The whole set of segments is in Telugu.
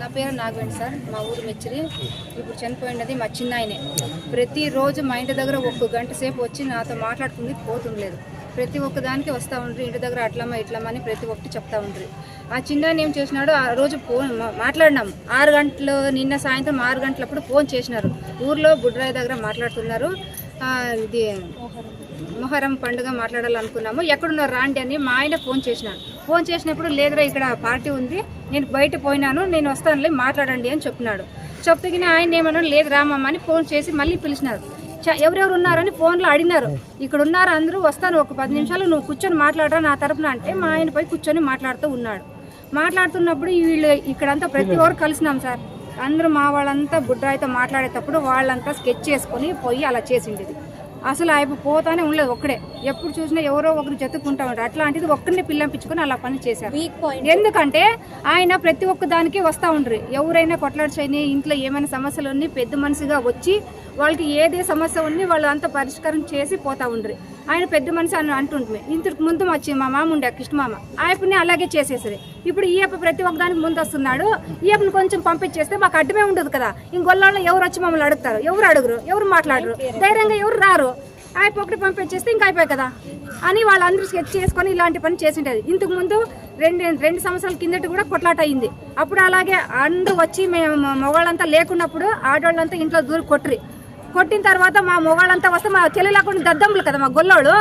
నా పేరు నాగవేణి సార్. మా ఊరు మెచ్చిరి ఇప్పుడు చనిపోయినది మా చిన్న ఆయనే ప్రతిరోజు మా ఇంటి దగ్గర ఒక్క గంట సేపు వచ్చి నాతో మాట్లాడుకుంది పోతుండలేదు. ప్రతి ఒక్క దానికి వస్తూ ఉండరు ఇంటి దగ్గర అట్లమ్మా ఇట్లమ్మా అని ప్రతి ఒక్కటి చెప్తా ఉండ్రి. ఆ చిన్నాయన ఏం చేసినాడు ఆ రోజు ఫోన్ మాట్లాడినాం. ఆరు గంటలు నిన్న సాయంత్రం ఆరు గంటలప్పుడు ఫోన్ చేసినారు. ఊర్లో బుడ్రాయి దగ్గర మాట్లాడుతున్నారు. ఇది మొహరం పండుగ మాట్లాడాలనుకున్నాము. ఎక్కడున్నారు రాండి అని మా ఆయన ఫోన్ చేసినాడు. ఫోన్ చేసినప్పుడు లేదురా ఇక్కడ పార్టీ ఉంది. నేను బయట పోయినాను నేను వస్తానులే మాట్లాడండి అని చెప్పినాడు. చెప్తే ఆయన ఏమన్నాడు లేదు రామమ్మ అని ఫోన్ చేసి మళ్ళీ పిలిచినారు. ఎవరెవరు ఉన్నారని ఫోన్లో అడిగినారు. ఇక్కడ ఉన్నారు అందరూ వస్తాను ఒక పది నిమిషాలు నువ్వు కూర్చొని మాట్లాడరా నా తరపున అంటే మా ఆయన పోయి కూర్చొని మాట్లాడుతూ ఉన్నాడు. మాట్లాడుతున్నప్పుడు వీళ్ళు ఇక్కడంతా ప్రతి ఒక్కరు కలిసినాం సార్. అందరూ మా వాళ్ళంతా బుడ్రాయితో మాట్లాడేటప్పుడు వాళ్ళంతా స్కెచ్ చేసుకొని పోయి అలా చేసిండేది. అసలు ఆయన పోతానే ఉండలేదు ఒక్కడే. ఎప్పుడు చూసినా ఎవరో ఒకరు జతుక్కుంటా ఉంటారు. అట్లాంటిది ఒక్కరిని పిల్లంపించుకొని అలా పని చేశారు. ఎందుకంటే ఆయన ప్రతి ఒక్క దానికి వస్తూ ఉండరు. ఎవరైనా కొట్లాడ్చని ఇంట్లో ఏమైనా సమస్యలు పెద్ద మనిషిగా వచ్చి వాళ్ళకి ఏదే సమస్య ఉంది వాళ్ళు అంత పరిష్కారం చేసి పోతా ఉండరు. ఆయన పెద్ద మనిషి అని అంటుంటుంది. ఇంతకు ముందు వచ్చి మా మామ ఉండే కృష్ణ మామ. ఆయప్పని అలాగే చేసేసరి ఇప్పుడు ఈయప ప్రతి ఒక్కదానికి ముందు వస్తున్నాడు ఈయప్పని కొంచెం పంపించేస్తే మాకు అడ్డమే ఉండదు కదా. ఇంకొల్లాళ్ళు ఎవరు వచ్చి మమ్మల్ని అడుగుతారు? ఎవరు అడుగురు? ఎవరు మాట్లాడరు? ధైర్యంగా ఎవరు రారు? ఆయప్ప ఒకటి పంపించేస్తే ఇంకా అయిపోయి కదా. అని వాళ్ళందరూ స్కెచ్ చేసుకొని ఇలాంటి పని చేసింటది ఇంతకు ముందు రెండు రెండు సంవత్సరాల కిందటి కూడా కొట్లాట అయింది. అప్పుడు అలాగే అందరూ వచ్చి మేము మొగాళ్ళంతా లేకున్నప్పుడు ఆడవాళ్ళంతా ఇంట్లో దూరి కొట్టరి కొట్టిన తర్వాత మా మొగాళ్ళంతా వస్తే మా తెలియలేకుండా దద్దమ్ములు కదా మా గొల్లోళ్ళు.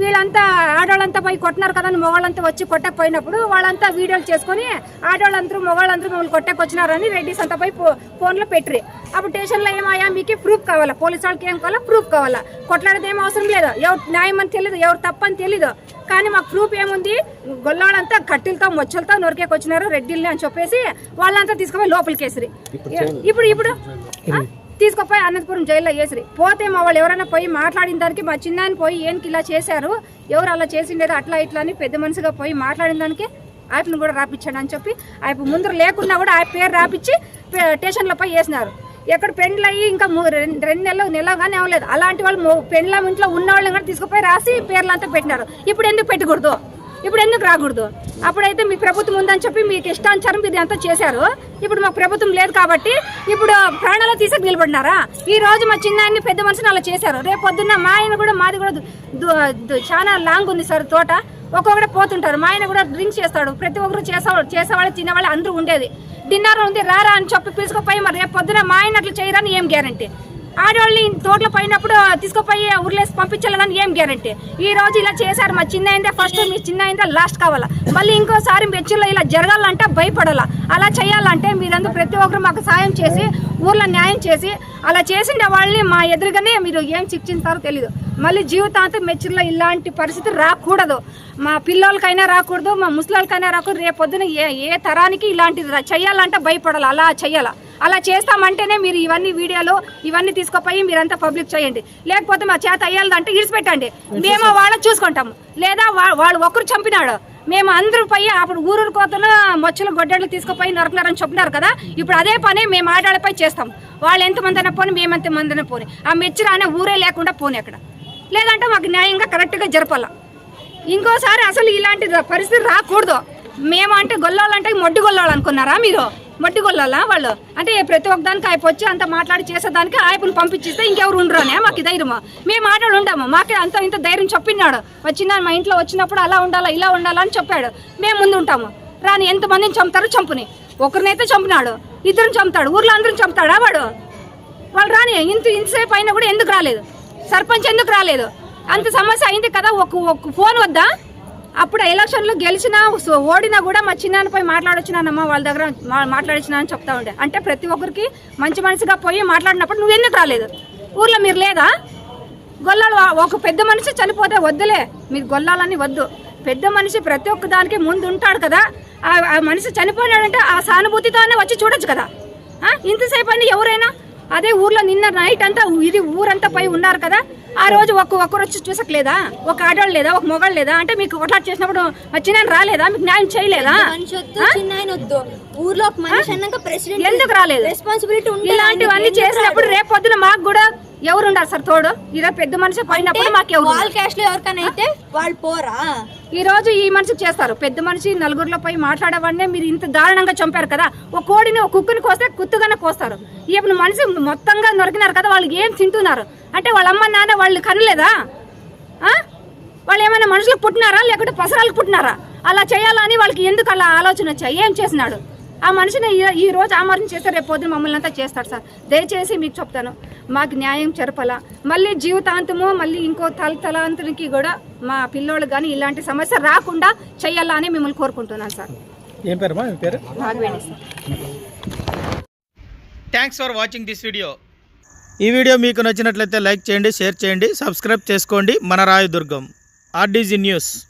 వీళ్ళంతా ఆడవాళ్ళంతా పోయి కొట్టినారు కదా అని మొగాళ్ళంతా వచ్చి కొట్టకపోయినప్పుడు వాళ్ళంతా వీడియోలు చేసుకొని ఆడవాళ్ళందరూ మొగాళ్ళందరూ మమ్మల్ని కొట్టకొచ్చినారని రెడ్డిస్ అంతా పోయి ఫోన్లో పెట్టిరి. అప్పుడు స్టేషన్లో ఏమయ్యా? మీకు ప్రూఫ్ కావాలా? పోలీసు వాళ్ళకి ఏం కావాలా? ప్రూఫ్ కావాలా? కొట్లాడేది ఏం అవసరం లేదు. ఎవరు న్యాయం అని తెలియదు ఎవరు తప్పని తెలీదు. కానీ మాకు ప్రూఫ్ ఏముంది? గొల్లాడంతా కట్టెలతో మొచ్చలతో నొరికేకి వచ్చినారు రెడ్డిల్ని అని చెప్పేసి వాళ్ళంతా తీసుకుపోయి లోపలికి వేసిరి ఇప్పుడు ఇప్పుడు? తీసుకుపోయి అనంతపురం జైల్లో వేసిరి. పోతే మా వాళ్ళు ఎవరైనా పోయి మాట్లాడిన దానికి మా చిన్నాయన పోయి ఏంటికి ఇలా చేశారు? ఎవరు అలా చేసిండేది? అట్లా ఇట్లా అని పెద్ద మనిషిగా పోయి మాట్లాడిన దానికి ఆయనను కూడా రాపించాడు అని చెప్పి ఆయన ముందర లేకున్నా కూడా ఆయన పేరు రాపించి పే- స్టేషన్లో పోయి వేసినారు. ఎక్కడ పెండ్లు అయ్యి ఇంకా రెండు నెలలు నెల కానీ అవ్వలేదు. అలాంటి వాళ్ళు పెండ్ల ఇంట్లో ఉన్న వాళ్ళని కూడా తీసుకుపోయి రాసి పేర్లు అంతా పెట్టినారు. ఇప్పుడు ఎందుకు పెట్టకూడదు? ఇప్పుడు ఎందుకు రాకూడదు? అప్పుడైతే మీ ప్రభుత్వం ఉందని చెప్పి మీకు ఇష్టానుసారం ఇది అంతా చేశారు. ఇప్పుడు మాకు ప్రభుత్వం లేదు కాబట్టి ఇప్పుడు ప్రాణాలు తీసుకు నిలబడినారా? ఈ రోజు మా చిన్నాయన్ని పెద్ద మనుషుని అలా చేశారు. రేపు పొద్దున్న మా ఆయన కూడా మాది కూడా చాలా లాంగ్ ఉంది సార్ తోట. ఒక్కొక్కడే పోతుంటారు. మా ఆయన కూడా డ్రింక్ చేస్తాడు. ప్రతి ఒక్కరు చేసేవాళ్ళు చేసేవాళ్ళు తినేవాళ్ళు అందరూ ఉండేది. డిన్నర్ ఉంది రారా అని చెప్పి పిలుచుకుపోయి మరి రేపు పొద్దున మా ఆయన అట్లా చేయరని ఏం గ్యారంటీ? ఆడవాళ్ళని తోటలో పోయినప్పుడు తీసుకుపోయి ఊర్లేసి పంపించాలని ఏం గ్యారంటీ ఈ రోజు ఇలా చేశారు మా చిన్న అయిందే ఫస్ట్ మీ చిన్న అయిందే లాస్ట్ కావాలా? మళ్ళీ ఇంకోసారి మెచ్చుల్లో ఇలా జరగాలంటే భయపడాలా? అలా చేయాలంటే మీరందరూ ప్రతి ఒక్కరు మాకు సాయం చేసి ఊర్లో న్యాయం చేసి అలా చేసిన వాళ్ళని మా ఎదురుగానే మీరు ఏం శిక్షిస్తారో తెలియదు మళ్ళీ జీవితాంతం మెచ్చుల్లో ఇలాంటి పరిస్థితి రాకూడదు. మా పిల్లలకైనా రాకూడదు మా ముసలికైనా రాకూడదు. రేపు పొద్దున ఏ ఏ తరానికి ఇలాంటిది చేయాలంటే భయపడాలి? అలా చేయాలా? అలా చేస్తామంటేనే మీరు ఇవన్నీ వీడియోలు ఇవన్నీ తీసుకుపోయి మీరంతా పబ్లిక్ చేయండి. లేకపోతే మా చేత అయ్యాలంటే ఇడిచిపెట్టండి. మేము వాళ్ళని చూసుకుంటాము. లేదా వాళ్ళు ఒక్కరు చంపినాడు. మేము అందరూ పోయి అప్పుడు ఊరూరు కోతన మొచ్చలు గొడ్డళ్ళు తీసుకుపోయి నరకనారని చెప్పినారు కదా. ఇప్పుడు అదే పని మేము ఆడాలపై చేస్తాం. వాళ్ళు ఎంతమంది అయినా పోని మేము ఎంతమంది అయినా పోని. ఆ మెచ్చిర అనే ఊరే లేకుండా పోని అక్కడ. లేదంటే మాకు న్యాయంగా కరెక్ట్గా జరపాల. ఇంకోసారి అసలు ఇలాంటి పరిస్థితి రాకూడదు. మేము అంటే గొల్లాలంటే మొడ్డి గొల్లాలు అనుకున్నారా మీరు? మట్టి గొల్లాలా వాళ్ళు? అంటే ప్రతి ఒక్క దానికి ఆయన వచ్చి అంత మాట్లాడి చేసేదానికి ఆయపను పంపించిస్తే ఇంకెవరు ఉండరునే? మాకు ధైర్యం మేము మాట్లాడి ఉండము. మాకే అంత ఇంత ధైర్యం చెప్పినాడు వచ్చిన మా ఇంట్లో వచ్చినప్పుడు అలా ఉండాలా ఇలా ఉండాలా అని చెప్పాడు. మేము ముందు ఉంటాము. రాని ఎంతమందిని చంపుతారో చంపుని. ఒకరినైతే చంపినాడు. ఇద్దరిని చంపుతాడు. ఊర్లో అందరిని చంపుతాడా వాడు? వాళ్ళు రాని ఇంత ఇంతసేపు అయినా కూడా ఎందుకు రాలేదు? సర్పంచ్ ఎందుకు రాలేదు? అంత సమస్య అయింది కదా. ఒక ఫోన్ వద్దా? అప్పుడు ఎలక్షన్లో గెలిచినా సో ఓడినా కూడా మా చిన్నాన్నపై మాట్లాడొచ్చినానమ్మా వాళ్ళ దగ్గర మా- అని చెప్తా ఉండే. అంటే ప్రతి ఒక్కరికి మంచి మనిషిగా పోయి మాట్లాడినప్పుడు నువ్వు ఎందుకు రాలేదు? ఊర్లో మీరు లేదా? గొల్లాలు ఒక పెద్ద మనిషి చనిపోతే వద్దులే. మీరు గొల్లాలని వద్దు. పెద్ద మనిషి ప్రతి ఒక్క దానికి ముందు ఉంటాడు కదా. ఆ ఆ మనిషి చనిపోయినాడంటే ఆ సానుభూతితోనే వచ్చి చూడొచ్చు కదా. ఇంతసేపు అని ఎవరైనా? అదే ఊర్లో నిన్న నైట్ అంతా ఇది ఊరంతా పై ఉన్నారు కదా. ఆ రోజు ఒక్క ఒక్కరు వచ్చి చూసట్లేదా? ఒక ఆడవాళ్ళు లేదా? ఒక మొగాళ్ళు లేదా? అంటే మీకు కొట్లాట చేసినప్పుడు వచ్చిన రాలేదా? మీకు న్యాయం చేయలేదా? ఊర్లో ఎందుకు రాలేదు? రెస్పాన్సిబిలిటీ ఇలాంటివన్నీ చేసినప్పుడు రేపు పొద్దున మాకు కూడా ఎవరు ఉండాలి సార్? తోడు? ఈరోజు పెద్ద మనిషి పోయినప్పుడు మాకు ఎవరు క్యాష్లో ఎవరికైనా అయితే వాళ్ళు పోరా? ఈ రోజు ఈ మనిషికి చేస్తారు. పెద్ద మనిషి నలుగురిలో పోయి మాట్లాడేవాడినే మీరు ఇంత దారుణంగా చంపారు కదా. ఒక కోడిని ఒక కుక్కుని కోస్తే కుత్తుగానే కోస్తారు. ఇప్పుడు మనిషి మొత్తంగా నొరికినారు కదా వాళ్ళు ఏం తింటున్నారు? అంటే వాళ్ళ అమ్మ నాన్న వాళ్ళు కనలేదా? వాళ్ళు ఏమైనా మనుషులకు పుట్టినారా? లేకుంటే పసరాలకు పుట్టినారా? అలా చేయాలని వాళ్ళకి ఎందుకు అలా ఆలోచన వచ్చాయి? ఏం చేసినాడు? ఆ మనిషిని ఈ- ఈ రోజు ఆమరణ చేస్తే రేపు పొద్దున మమ్మల్ని అంతా చేస్తాడు సార్. దయచేసి మీకు చెప్తాను. మాకు న్యాయం జరపాల. మళ్ళీ జీవితాంతము మళ్ళీ ఇంకో తల తలాంతునికి కూడా మా పిల్లోళ్ళు కానీ ఇలాంటి సమస్య రాకుండా చెయ్యాలా అని మిమ్మల్ని కోరుకుంటున్నాను సార్. ఏం పేరు thanks for watching this video ఈ వీడియో మీకు నచ్చినట్లయితే లైక్ చేయండి షేర్ చేయండి సబ్స్క్రైబ్ చేసుకోండి. మన రాయదుర్గం. RDG news.